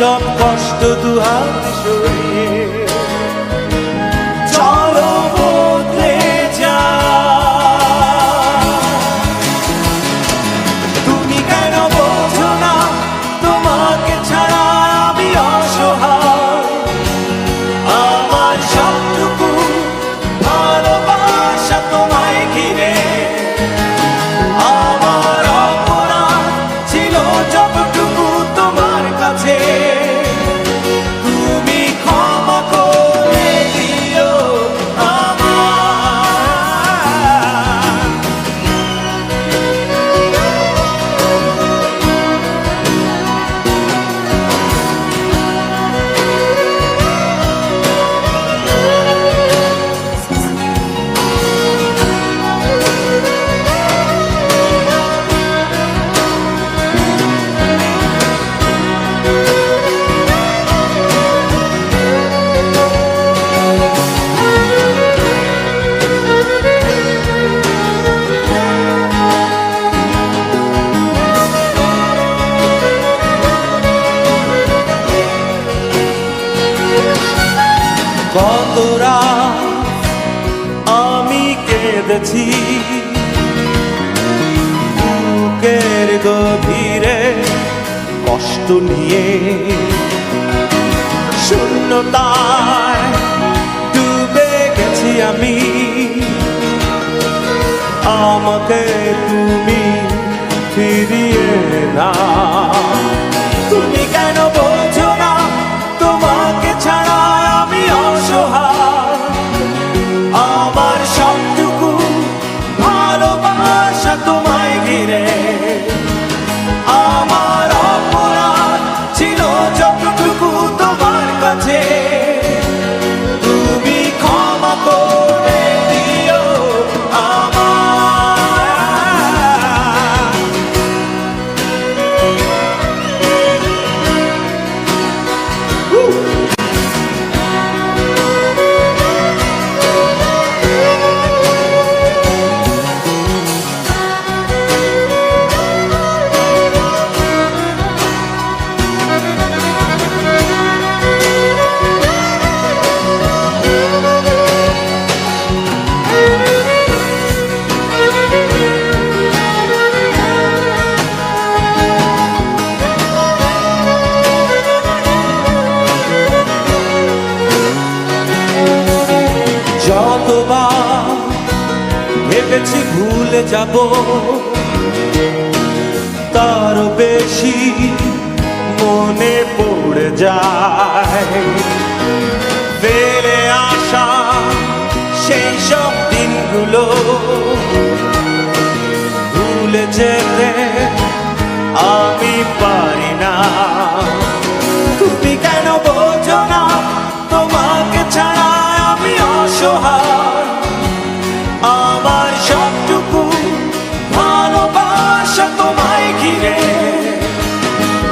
সব কষ্ট দুহাত কত আমি কেঁদেছি। বুকের গভীরে কষ্ট নিয়ে শূন্যতায় ডুবে গেছি আমি। আমাকে তুমি ফিরিয়ে না তুমি কেন বোঝো যাব তার বেশি মনে পড়ে যায়। ফেলে আসা সেই সব দিনগুলো ভুলে যেতে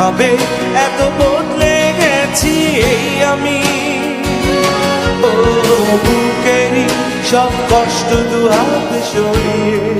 কীভাবে এত বদলে গেছি এই আমি। ও বুকেরই সব কষ্ট দু দুহাত সরিয়ে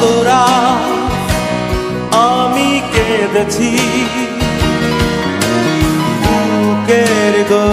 কত রাত আমি কেঁদেছি বুকের গো